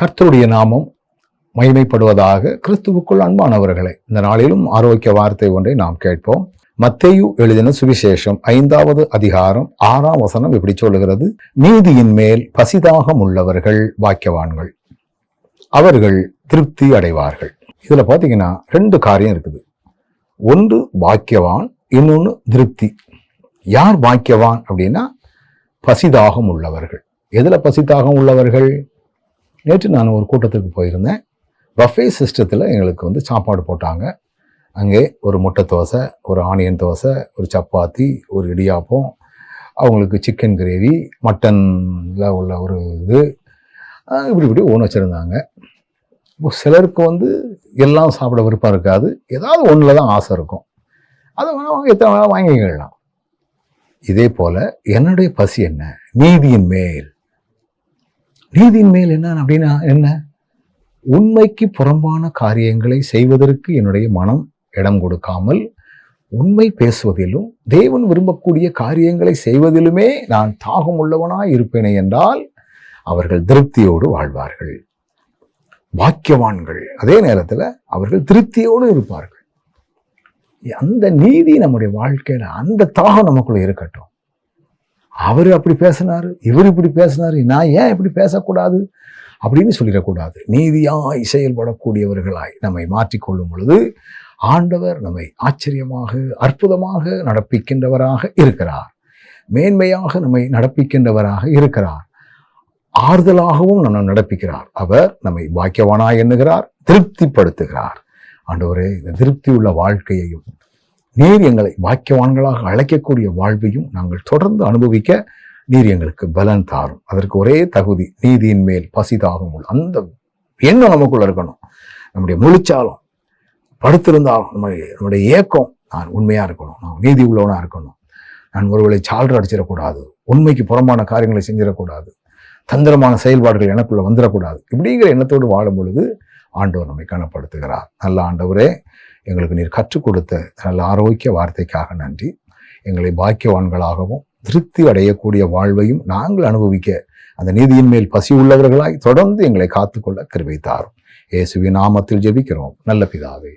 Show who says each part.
Speaker 1: கர்த்தருடைய நாமம் மகிமைப்படுவதாக கிறிஸ்துவுக்குள் அன்பானவர்களே இந்த நாளிலும் ஆரோக்கிய வார்த்தை ஒன்றை நாம் கேட்போம். மத்தேயு எழுதின சுவிசேஷம் ஐந்தாவது அதிகாரம் ஆறாம் வசனம் இப்படி சொல்லுகிறது நீதியின் மேல் பசிதாகம் உள்ளவர்கள் வாக்கியவான்கள் அவர்கள் திருப்தி அடைவார்கள். இதுல பாத்தீங்கன்னா ரெண்டு காரியம் இருக்குது. ஒன்று பாக்கியவான் இன்னொன்று திருப்தி. யார் பாக்கியவான் அப்படின்னா பசிதாகம் உள்ளவர்கள். எதில் பசிதாகம் உள்ளவர்கள்? நேற்று நான் ஒரு கூட்டத்துக்கு போயிருந்தேன். பஃபே சிஸ்டத்தில் எங்களுக்கு வந்து சாப்பாடு போட்டாங்க. அங்கே ஒரு முட்டை தோசை ஒரு ஆனியன் தோசை ஒரு சப்பாத்தி ஒரு இடியாப்பம் அவங்களுக்கு சிக்கன் கிரேவி மட்டனில் உள்ள ஒரு இது இப்படி இப்படி ஒன்று வச்சுருந்தாங்க. இப்போ சிலருக்கு வந்து எல்லாம் சாப்பிட விருப்பம் இருக்காது. ஏதாவது ஒன்றில் தான் ஆசை இருக்கும். அதை வேணால் அவங்க எத்தனை வேணால் வாங்கிக்கலாம். இதே போல் என்னுடைய பசி என்ன? நீதியின் மேல். நீதியின் மேல் என்ன அப்படின்னா என்ன? உண்மைக்கு புறம்பான காரியங்களை செய்வதற்கு என்னுடைய மனம் இடம் கொடுக்காமல் உண்மை பேசுவதிலும் தேவன் விரும்பக்கூடிய காரியங்களை செய்வதிலுமே நான் தாகம் உள்ளவனாய் இருப்பேனே என்றால் அவர்கள் திருப்தியோடு வாழ்வார்கள். பாக்கியவான்கள். அதே நேரத்தில் அவர்கள் திருப்தியோடு இருப்பார்கள். அந்த நீதி நம்முடைய வாழ்க்கையில் அந்த தாகம் நமக்குள்ள இருக்கட்டும். அவர் அப்படி பேசினார் இவர் இப்படி பேசினார் நான் ஏன் இப்படி பேசக்கூடாது அப்படின்னு சொல்லிடக்கூடாது. நீதியாய் செயல்படக்கூடியவர்களாய் நம்மை மாற்றிக்கொள்ளும் பொழுது ஆண்டவர் நம்மை ஆச்சரியமாக அற்புதமாக நடப்பிக்கின்றவராக இருக்கிறார். மேன்மையாக நம்மை நடப்பிக்கின்றவராக இருக்கிறார். ஆறுதலாகவும் நம்ம நடப்பிக்கிறார். அவர் நம்மை பாக்கியவானாய் எண்ணுகிறார் திருப்திப்படுத்துகிறார். ஆண்டவரே இந்த திருப்தி உள்ள வாழ்க்கையையும் நீர் எங்களை பாக்கியவான்களாக அழைக்கக்கூடிய வாழ்வையும் நாங்கள் தொடர்ந்து அனுபவிக்க நீர் எங்களுக்கு பலன் தாரும். அதற்கு ஒரே தகுதி நீதியின் மேல் பசிதாகும் உள்ள அந்த எண்ணம் நமக்குள்ள இருக்கணும். நம்முடைய முழிச்சாலும் படுத்திருந்தாலும் நம்ம நம்முடைய ஏக்கம் நான் உண்மையா இருக்கணும். நான் நீதி உள்ளவனா இருக்கணும். நான் ஒருவேளை சால்று அடிச்சிடக்கூடாது. உண்மைக்கு புறம்பான காரியங்களை செஞ்சிடக்கூடாது. தந்திரமான செயல்பாடுகள் எனக்குள்ள வந்துடக்கூடாது. இப்படிங்கிற எண்ணத்தோடு வாழும் பொழுது ஆண்டவர் நம்மை கனப்படுத்துகிறார். நல்ல ஆண்டவரே எங்களுக்கு நீர் கற்றுக் கொடுத்த நல்ல ஆரோக்கிய வார்த்தைக்காக நன்றி. எங்களை பாக்கியவான்களாகவும் திருப்தி அடையக்கூடிய வாழ்வையும் நாங்கள் அனுபவிக்க அந்த நீதியின் மேல் பசி உள்ளவர்களாய் தொடர்ந்து எங்களை காத்துக்கொள்ள கிருபை தாரும். இயேசுவின் நாமத்தில் ஜெபிக்கிறோம். நல்ல பிதாவே